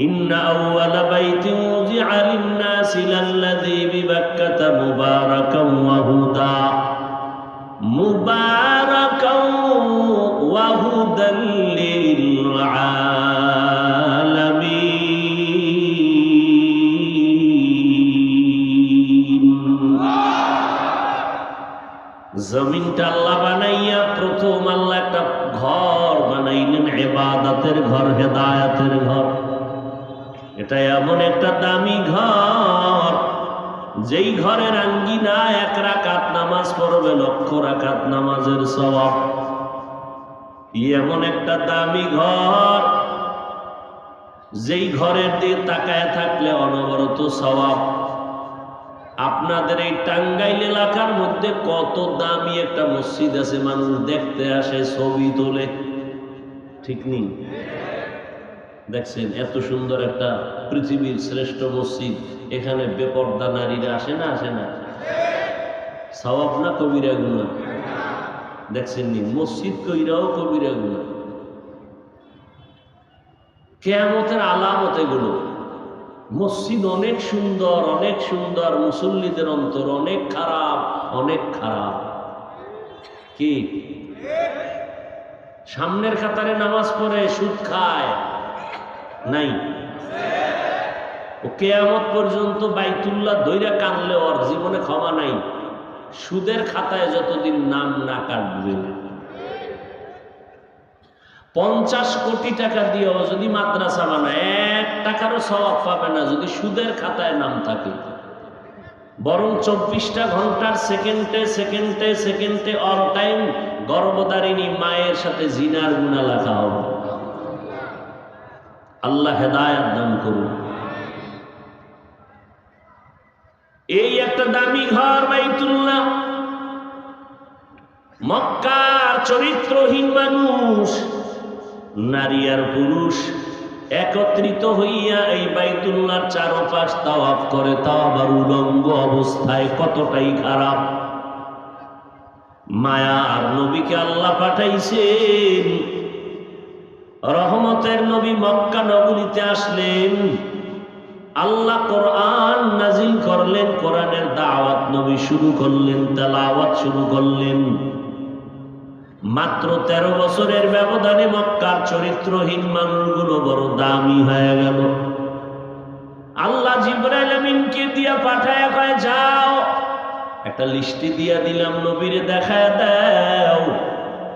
إن أول بيت وضع للناس للذي ببكة مباركا وهدى مباركا وهدى للعالمين জমিনটা আল্লাহ বানাইয়া প্রথম আল্লাহ একটা ঘর বানাইলেন এবাদাতের ঘর হেদায়াতের ঘর এটা এমন একটা দামি ঘর, যেই ঘরের আঙ্গিনা এক রাকাত নামাজ পড়বে, লক্ষ রাকাত নামাজের স্বভাব এমন একটা দামি ঘর, যেই ঘরের দিয়ে তাকায় থাকলে অনবরত স্বভাব আপনাদের এই টাঙ্গাইল এলাকার মধ্যে কত দামি একটা মসজিদ আছে, মানুষ দেখতে আসে ছবি তোলে। ঠিক নেই? দেখছেন, এত সুন্দর একটা পৃথিবীর শ্রেষ্ঠ মসজিদ। এখানে বেপর্দা নারীরা আসে না আসে না? সবাব না কবিরা গুণা দেখছেন নি মসজিদ কইরাও কবিরা গুণা কেয়ামতের আলামত এগুলো। মসজিদ অনেক সুন্দর অনেক সুন্দর, মুসল্লিদের অন্তর অনেক খারাপ অনেক খারাপ। কি? সামনের কাতারে নামাজ পড়ে, সুদ খায় নাই। ও কেয়ামত পর্যন্ত বাইতুল্লাহ দৈরা কানলে ওর জীবনে ক্ষমা নাই। সুদের খাতায় যতদিন নাম না কাটবে। পঞ্চাশ কোটি টাকা দিয়েও যদি মাদ্রাসা বানায়, এক টাকারও স্বভাব পাবে না যদি সুদের খাতায় নাম থাকে। বরং চব্বিশটা ঘণ্টার সেকেন্ডে সেকেন্ডে সেকেন্ডে অল টাইম গর্ভদারিণী মায়ের সাথে জিনার গুণা লেখা হবে। আল্লাহ হেদায়াত দান করুন। এই একটা দামি ঘর বাইতুল্লাহ। মক্কার চরিত্রহীন মানুষ, নারী আর পুরুষ একত্রিত হইয়া এই বাইতুল্লাহর চারপাশ তাওয়াফ করে তাও আবার উলঙ্গ অবস্থায় কতটাই খারাপ। মায়া আর নবীকে আল্লাহ পাঠাইছেন রহমতের নবী মক্কা নগরীতে আসলেন। আল্লাহ কোরআন নাজিল করলেন, কোরআনের দাওয়াত নবী শুরু করলেন, তেলাওয়াত শুরু করলেন। মাত্র তেরো বছরের ব্যবধানে মক্কার চরিত্রহীন মানুষগুলো বড় দামি হয়ে গেল। আল্লাহ জিব্রাইল দিয়া পাঠায় যাও। একটা লিস্টি দিয়া দিলাম, নবীরে দেখায় দাও।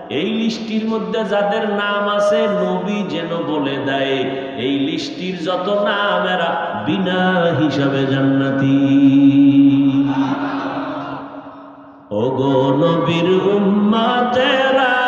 এই লিস্টির মধ্যে যাদের নাম আছে, নবী যেন বলে দেয়, এই লিস্টির যত নাম এরা বিনা হিসাবে জান্নাতি। ওগো নবীর উম্মাতেরা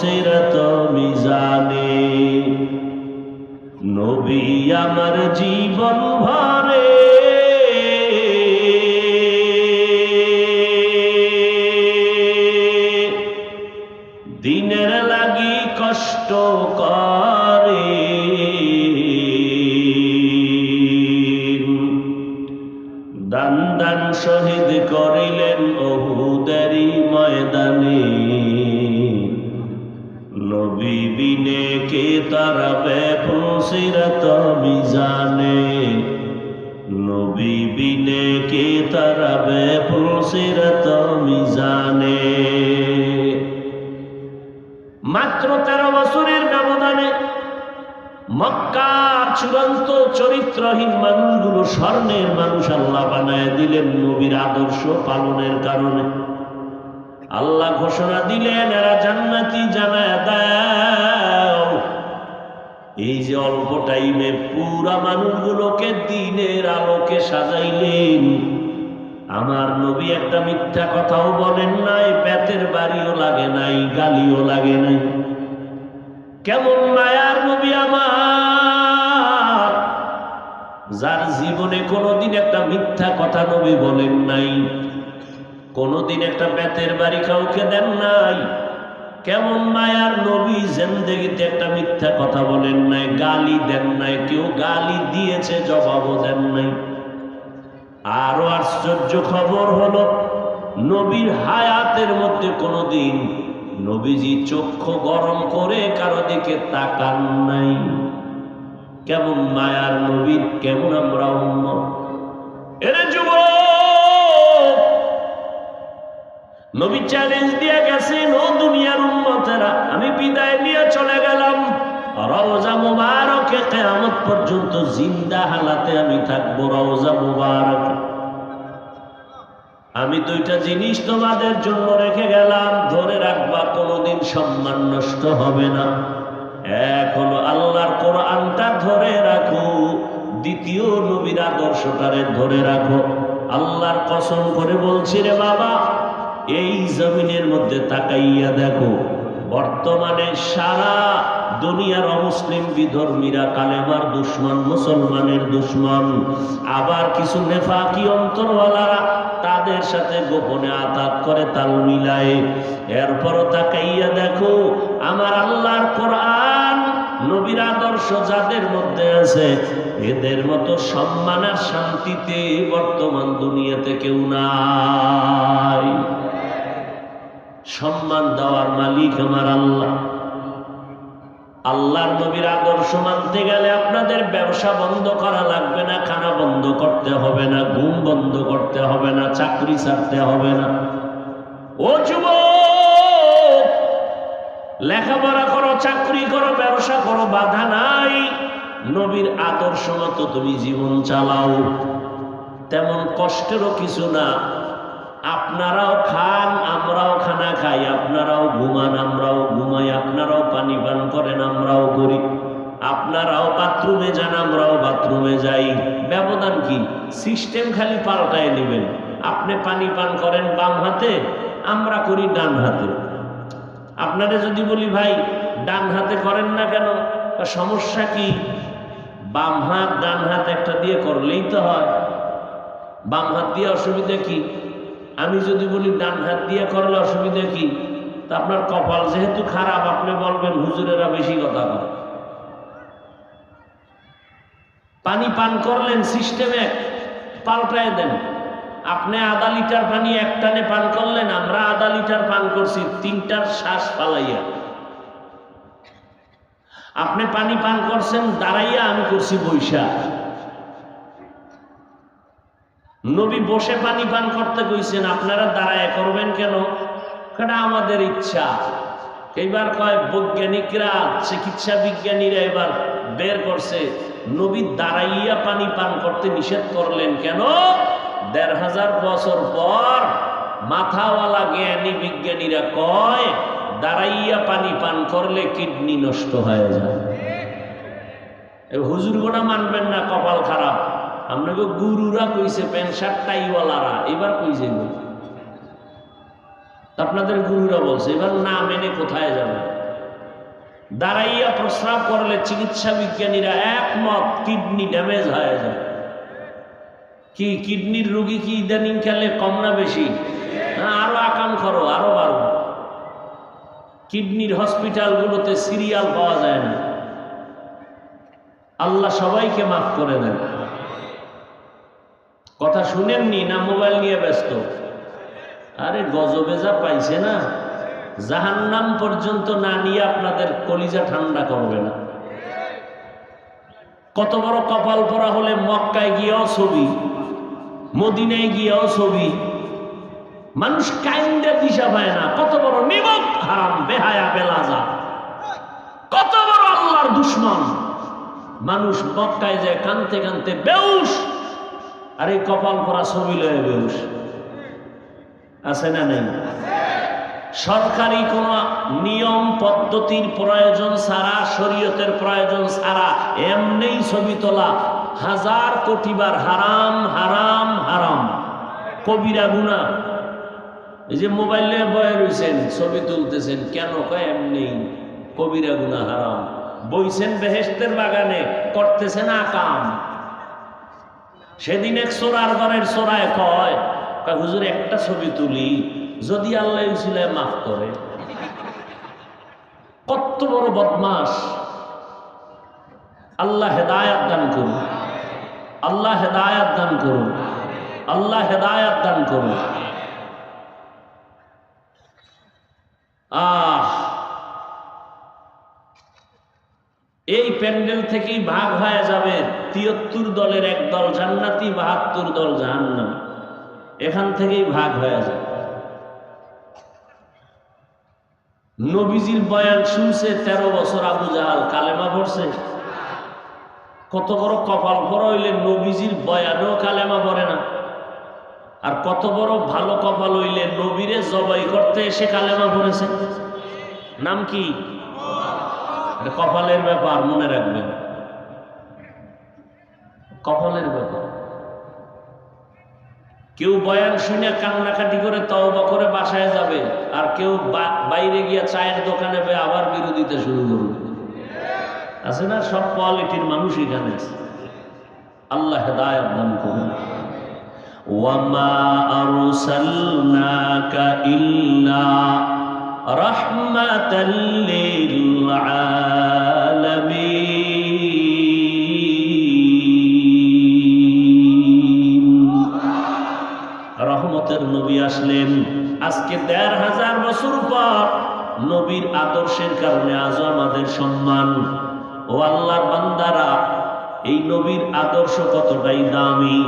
ফুসিরত মিজানে। নবী আমার জীবন ভরে। দিনের লাগি কষ্ট করে। দান দান শহীদ করিলেন অহুদারি ময়দানে। নবী বিনে কে তারা বেফসিরত মিজানে? নবী বিনে কে তারা বেফসিরত মিজানে? মাত্র তেরো বছরের ব্যবধানে মক্কার চূড়ান্ত চরিত্রহীন মানুষগুলো স্বর্ণের মানুষ আল্লাহ বানায় দিলেন নবীর আদর্শ পালনের কারণে। আল্লাহ ঘোষণা দিলেন, এরা জান্নাতি জানায় দাও। এই যে অল্প টাইমে পুরা মানুষগুলোকে দিনের আলোকে সাজাইলেন। আমার নবী একটা মিথ্যা কথাও বলেন নাই পেতের বাড়িও লাগে নাই, গালিও লাগে নাই। কেমন মায়ার নবী আমার। যার জীবনে কোনোদিন একটা মিথ্যা কথা নবী বলেন নাই। কোনোদিন একটা বেতের বাড়ি কাউকে দেন নাই। কেমন মায়ার নবী জেন্দেগিতে একটা মিথ্যা কথা বলেন নাই, গালি দেন নাই, কেউ গালি দিয়েছে, জবাবও দেন নাই। আরও আশ্চর্য খবর হলো, নবীর হায়াতের মধ্যে কোনোদিন নবীজি চক্ষু গরম করে কারও দিকে তাকান নাই। কেমন মায়ার নবীর, কেমন আমরা অন্য নবী চ্যালেঞ্জ দিয়ে গেছেন ও দুনিয়ার উন্মতেরা আমি বিদায় নিয়ে চলে গেলাম। রওজা মুবারকে কেয়ামত পর্যন্ত জিন্দা হালাতে আমি থাকব, রওজা মুবারক। আমি দুইটা জিনিস তোমাদের জন্য রেখে গেলাম, ধরে রাখবা, কোনোদিন সম্মান নষ্ট হবে না। হলো আল্লাহর কোরআনটা ধরে রাখো, দ্বিতীয় নবীর আদর্শটারে ধরে রাখো। আল্লাহর কসম করে বলছি রে বাবা এই জমিনের মধ্যে তাকাইয়া দেখো, বর্তমানে সারা দুনিয়ার অমুসলিম বিধর্মীরা কালেমার দুশ্মন, মুসলমানের দুশ্মন, আবার কিছু নেফাকি অন্তরওয়ালারা তাদের সাথে গোপনে আতাত করে, তাল মিলায়। এরপরও তাকাইয়া দেখো, আমার আল্লাহর কোরআন নবীর আদর্শ যাদের মধ্যে আছে, এদের মতো সম্মান আর শান্তিতে বর্তমান দুনিয়াতে কেউ নাই। সম্মান দেওয়ার মালিক আমার আল্লাহ। আল্লাহর নবীর আদর্শ মানতে গেলে আপনাদের ব্যবসা বন্ধ করা লাগবে না, খানা বন্ধ করতে হবে না, ঘুম বন্ধ করতে হবে না, চাকরি ছাড়তে হবে না। ও যুব লেখাপড়া করো, চাকরি করো, ব্যবসা করো, বাধা নাই। নবীর আদর্শ মতো তুমি জীবন চালাও। তেমন কষ্টেরও কিছু না। আপনারাও খান, আমরাও খানা খাই, আপনারাও ঘুমান, আমরাও ঘুমাই, আপনারাও পানি পান করেন, আমরাও করি। আপনারাও বাথরুমে যান, আমরাও বাথরুমে যাই। ব্যবধান কি? সিস্টেম খালি পাল্টায় নেবেন। আপনি পানি পান করেন বাম হাতে, আমরা করি ডান হাতে। আপনারা যদি বলি, ভাই, ডান হাতে করেন না কেন? সমস্যা কি? বাম হাত, ডান হাত একটা দিয়ে করলেই তো হয়। বাম হাত দিয়ে অসুবিধা কি? আমি যদি বলি, ডান হাত দিয়ে করলে অসুবিধা কি? তা আপনার কপাল যেহেতু খারাপ, আপনি বলবেন, হুজুরেরা বেশি কথা বলে। পানি পান করলেন সিস্টেমে পাল্টায় দেন। আপনি আধা লিটার পানি এক টানে পান করলেন, আমরা আধা লিটার পান করছি, তিনটার শ্বাস পালাইয়া আপনি পানি পান করছেন, দাঁড়াইয়া আমি করছি বৈশা নবী বসে পানি পান করতে কইছেন আপনারা দাঁড়ায় করবেন কেন? কেন আমাদের ইচ্ছা। এইবার কয়, বৈজ্ঞানিকরা, চিকিৎসা বিজ্ঞানীরা এবার বের করছে। নবী দাঁড়াইয়া পানি পান করতে নিষেধ করলেন কেন? দেড় হাজার বছর পর মাথাওয়ালা জ্ঞানী বিজ্ঞানীরা কয়, দাঁড়াইয়া পানি পান করলে কিডনি নষ্ট হয়ে যায়। হুজুর গোটা মানবেন না, কপাল খারাপ। আপনাকে গুরুরা কইছে প্যান্ট শার্ট টাইওয়ালারা, এবার কইছে আপনাদের গুরুরা বলছে, এবার না মেনে কোথায় যাবে? দাঁড়াইয়া প্রস্রাব করলে চিকিৎসা বিজ্ঞানীরা একমত, কিডনি ড্যামেজ হয়ে যায়। কি, কিডনির রোগী কি ইদানিং খেলে কম না বেশি? আরও আকাম করো, আরও কিডনির হসপিটালগুলোতে সিরিয়াল পাওয়া যায় না। আল্লাহ সবাইকে মাফ করে দেন। কথা শুনেননি না মোবাইল নিয়ে ব্যস্ত? আরে গজবে যা পাইছে না, জাহান্নাম পর্যন্ত না নিয়ে আপনাদের কলিজা ঠান্ডা করবে না। কত বড় কপাল পরা হলে মক্কায় গিয়েও ছবি, মদিনায় গিয়েও ছবি। মানুষ কাইন্ডে দিশা পায় না, কত বড় নিমক হারাম, বেহায়া, বেলাজা। কত বড় আল্লাহর দুশ্মন। মানুষ মক্কায় যায় কানতে কানতে বেউস আর কপাল পরা ছবি লয়ে বেউস আছে না নেই? সরকারি কোন নিয়ম পদ্ধতির প্রয়োজন ছাড়া, শরীয়তের প্রয়োজন ছাড়া এমনি ছবি তোলা হাজার কোটিবার হারাম হারাম হারাম। কবিরা গুনা এই যে মোবাইলে বয়ে রয়েছেন ছবি তুলতেছেন, কেন কয় এমনি কবিরা গুনা হারাম। বইছেন বেহেস্তের বাগানে, করতেছেন আকাম। সেদিন এক সোরার ঘরের সোরায় কয় হুজুর, একটা ছবি তুলি, যদি আল্লাহ ছিলে মাফ করে। কত বড় বদমাস আল্লাহ হেদায়াত দান করুন। আল্লাহ হেদায়াত দান করুন। আল্লাহ হেদায়াত দান করুন। আহ! এই প্যান্ডেল থেকেই ভাগ হয়ে যাবে তিয়াত্তর দলের এক দল জান্নাতি, বাহাত্তর দল জাহান্নাম। এখান থেকেই ভাগ হয়ে যাবে নবীজির বয়ান শুনছে, তেরো বছর আবু জাহাল কালেমা পড়ছে। কত বড় কপাল পর হইলে নবীজির বয়ানও কালেমা পড়ে না। আর কত বড় ভালো কপাল হইলে নবীরে জবাই করতে এসে কালেমা পড়েছে। নাম কি? এটা কপালের ব্যাপার, মনে রাখবেন। কপালের ব্যাপার। কেউ বয়ান শুনে কান্নাকাটি করে তওবা করে বাসায় যাবে, আর কেউ বাইরে গিয়ে চায়ের দোকানে পেয়ে আবার বিরোধিতা শুরু করবে। আছে না? সব কোয়ালিটির মানুষ এখানে আছে। আল্লাহ হেদায়ত দান করুন। ওয়ামা আরসালনাকা ইল্লা রাহমাতাল লিল আলামিন। রহমতের নবী আসলেন। আজকে দেড় হাজার বছর পর নবীর আদর্শের কারণে আজও আমাদের সম্মান। ও আল্লাহর বান্দারা, এই নবীর আদর্শ কতটাই দামি।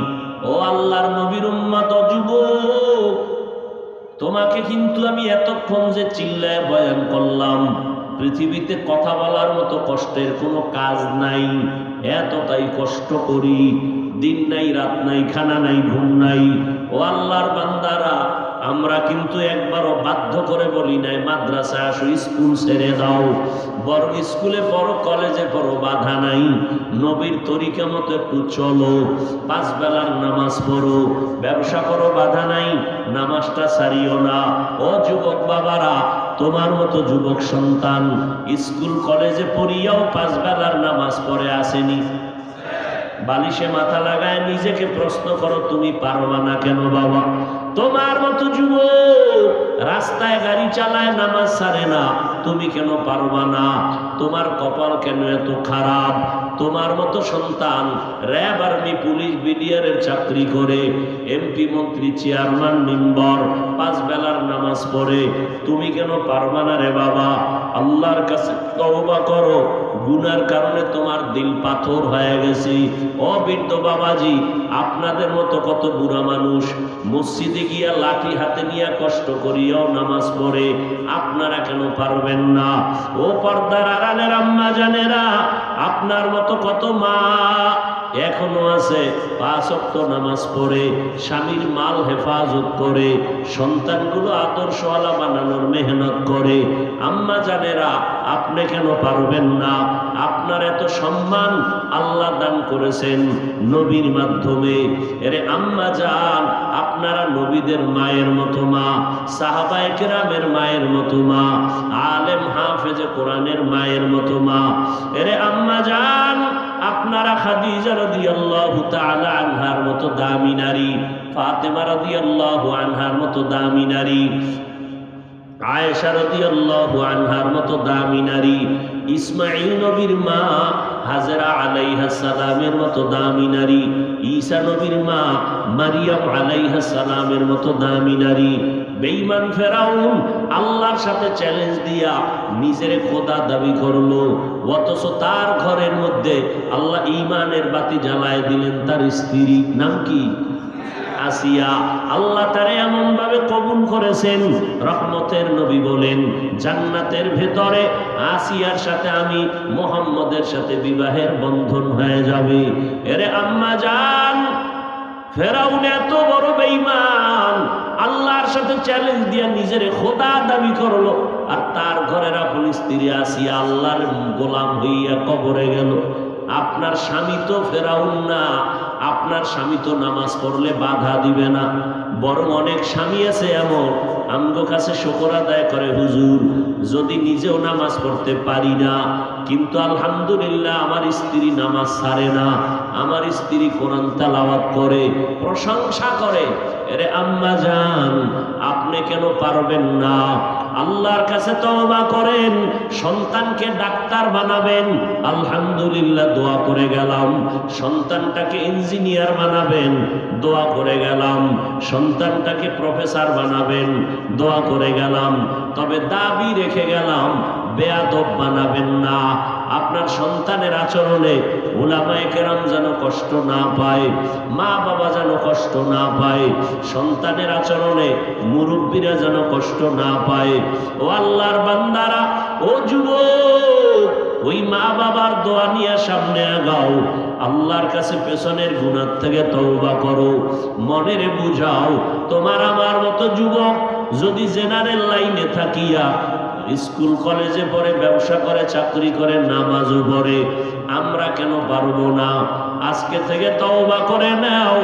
ও আল্লাহর নবীর উম্মত যুবক, তোমাকে কিন্তু আমি এতক্ষণ যে চিল্লায় বয়ান করলাম। পৃথিবীতে কথা বলার মতো কষ্টের কোনো কাজ নাই। এত তাই কষ্ট করি। দিন নাই, রাত নাই, খানা নাই, ঘুম নাই। ও আল্লাহর বান্দারা আমরা কিন্তু একবারও বাধ্য করে বলি নাই, মাদ্রাসা আসো, স্কুল ছেড়ে দাও। বড় স্কুলে পড়ো, কলেজে পড়ো, বাধা নাই। নবীর তরিকা মতো একটু চলো, পাঁচ বেলার নামাজ পড়ো, ব্যবসা করো, বাধা নাই, নামাজটা সারিও না। ও যুবক বাবারা, তোমার মতো যুবক সন্তান, স্কুল, কলেজে পড়িয়াও পাঁচ বেলার নামাজ পড়ে আসেনি। বালিশে মাথা লাগায় নিজেকে প্রশ্ন করো, তুমি পারবা না কেন বাবা? তোমার মতো যুবক রাস্তায় গাড়ি চালায়, নামাজ সারে না। তুমি কেন পারবা না? তোমার কপাল কেন এত খারাপ? তোমার মতো সন্তান র্যাব আর্মি, পুলিশ, বিডিআরের চাকরি করে, এমপি, মন্ত্রী, চেয়ারম্যান, মেম্বার, পাঁচ বেলার নামাজ পড়ে। তুমি কেন পারবা না রে বাবা? আল্লাহর কাছে তওবা করো। গুনার কারণে তোমার দিল পাথর হয়ে গেছে। ও বৃদ্ধ বাবাজি, আপনাদের মতো কত বুড়া মানুষ, মসজিদে গিয়া লাঠি হাতে নিয়ে কষ্ট করিয়াও নামাজ পড়ে, আপনারা কেন পারবেন না? ও পর্দার আপনার মতো কত মা এখনও আছে, পাঁচ অক্ত নামাজ পড়ে, স্বামীর মাল হেফাজত করে, সন্তানগুলো আদর্শওয়ালা বানানোর মেহনত করে। আম্মা জানেরা, আপনি কেন পারবেন না? আপনার এত সম্মান আল্লাহ দান করেছেন নবীর মাধ্যমে। এরে আম্মা যান আপনারা নবীদের মায়ের মতো মা, সাহাবায়ে কেরামের মায়ের মতো মা, আলেম হাফেজে কোরআনের মায়ের মতো মা। এরে আম্মা যান আপনারা খাদিজা রাদিয়াল্লাহু তাআলা আনহার মতো দামি নারী, ফাতেমা রাদিয়াল্লাহু আনহার মতো দামি নারী, আয়েশা রাদিয়াল্লাহু আনহার মতো দামি নারী ইসমাইল নবীর মা হাজরা আলাইহা সালামের মতো দামি নারী। ঈসা নবীর মা মারিয়াম আলাইহা সালামের মতো দামি নারী। বেঈমান ফেরাউন আল্লাহর সাথে চ্যালেঞ্জ দিয়া নিজের খোদা দাবি করল। অথচ তার ঘরের মধ্যে আল্লাহ ইমানের বাতি জ্বালায় দিলেন তার স্ত্রী। নাম কি? আসিয়া আল্লাহ তারে এমন ভাবে কবুল করেছেন, রহমতের নবী বলেন, জান্নাতের ভেতরে আসিয়ার সাথে আমি মোহাম্মদের সাথে বিবাহের বন্ধন হয়ে যাবে। এরে আম্মা জান, ফেরাউন এত বড় বেঈমান, আল্লাহর সাথে চ্যালেঞ্জ দিয়ে নিজের খোদা দাবি করল, আর তার ঘরের আপন স্ত্রী আসিয়া আল্লাহর গোলাম হইয়া কবরে গেল। আপনার স্বামী তো ফেরাউন না, আপনার স্বামী তো নামাজ পড়লে বাধা দিবে না। বরং অনেক স্বামী আছে এমন, আমগো কাছে শকর আদায় করে, হুজুর, যদি নিজেও নামাজ পড়তে পারি না, কিন্তু আলহামদুলিল্লাহ আমার স্ত্রী নামাজ ছাড়ে না, আমার স্ত্রী কোরআন তালাওয়াত করে, প্রশংসা করে। এরে আম্মা যান আপনি কেন পারবেন না? আল্লাহর কাছে তওবা করেন, সন্তানকে ডাক্তার বানাবেন, আলহামদুলিল্লাহ দোয়া করে গেলাম, সন্তানটাকে ইঞ্জিনিয়ার বানাবেন, দোয়া করে গেলাম, সন্তানটাকে প্রফেসর বানাবেন, দোয়া করে গেলাম, তবে দাবি রেখে গেলাম বেয়াদব বানাবেন না। আপনার সন্তানের আচরণে ওলামায়ে কেরাম যেন কষ্ট না পায় মা বাবা যেন কষ্ট না পায়, সন্তানের আচরণে মুরব্বীরা যেন কষ্ট না পায়। ও আল্লাহর বান্দারা, ও যুবক, ওই মা বাবার দোয়া নিয়ে সামনে আগাও। আল্লাহর কাছে পেছনের গুণার থেকে তওবা করো। মনের বুঝাও, তোমার আমার মতো যুবক যদি জেনারেল লাইনে থাকিয়া স্কুল কলেজে পড়ে, ব্যবসা করে, চাকরি করে, নামাজও পড়ে। আমরা কেন পারব না? আজকে থেকে তওবা করে নাও,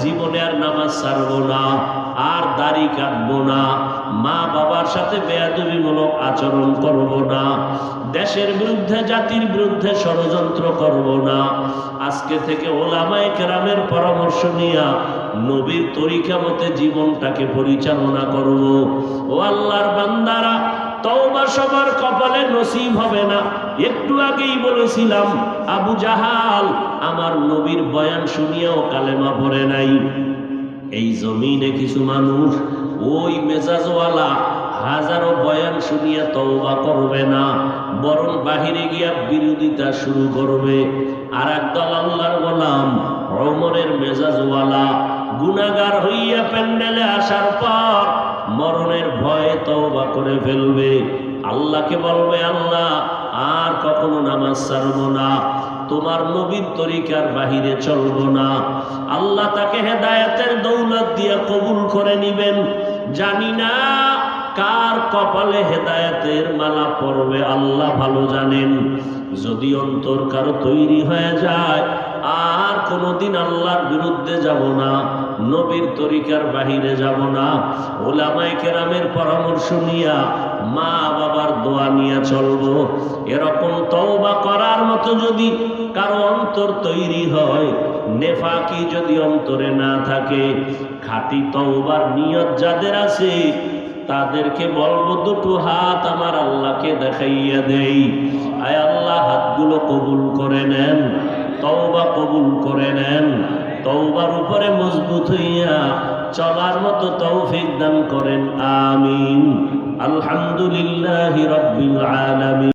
জীবনে আর নামাজ ছাড়বো না, আর দাড়ি কাটবো না, মা বাবার সাথে বেয়াদবিমূলক আচরণ করব না, দেশের বিরুদ্ধে, জাতির বিরুদ্ধে ষড়যন্ত্র করব না। আজকে থেকে ওলামায়ে কেরামের পরামর্শ নিয়া নবীর তরিকা মতে জীবনটাকে পরিচালনা করব। ও আল্লাহর বান্দারা তওবা সবার কপালে নসিব হবে না। একটু আগেই বলেছিলাম, আবু জাহাল, আমার নবীর বয়ান শুনিয়াও কালেমা পড়ে নাই। এই জমিনে কিছু মানুষ, ওই মেজাজওয়ালা হাজারো বয়ান শুনিয়া তওবা করবে না, বরং বাহিরে গিয়া বিরোধিতা শুরু করবে। আর একদল আল্লাহর গোলাম অমরের মেজাজওয়ালা গুনাগার হইয়া প্যান্ডেলে আসার পর করে ফেলবে। আল্লাহকে বলবে, আল্লাহ, আর কখনো নামাজ ছাড়বো না। তোমার নবীর তরিকার বাহিরে চলবো না। আল্লাহ তাকে হেদায়েতের দৌলত দিয়ে কবুল করে নিবেন। জানি না কার কপালে হেদায়েতের মালা পড়বে, আল্লাহ ভালো জানেন। যদি অন্তর কারও তৈরি হয়ে যায় আর কোনোদিন আল্লাহর বিরুদ্ধে যাব না, নবীর তরিকার বাহিরে যাব না। ওলামায়ে কেরামের পরামর্শ নিয়া মা বাবার দোয়া নিয়ে চলবো। এরকম তওবা করার মতো যদি কারও অন্তর তৈরি হয়, নেফাকি যদি অন্তরে না থাকে, খাঁটি তওবার নিয়ত যাদের আছে, তাদেরকে বলব, দুটো হাত আমার আল্লাহকে দেখাইয়া দেই। আয় আল্লাহ, হাতগুলো কবুল করে নেন। তওবা কবুল করে নেন। তওবার উপরে মজবুত হইয়া চলার মতো তৌফিক দান করেন। আমিন। আলহামদুলিল্লাহি রাব্বিল আলামিন।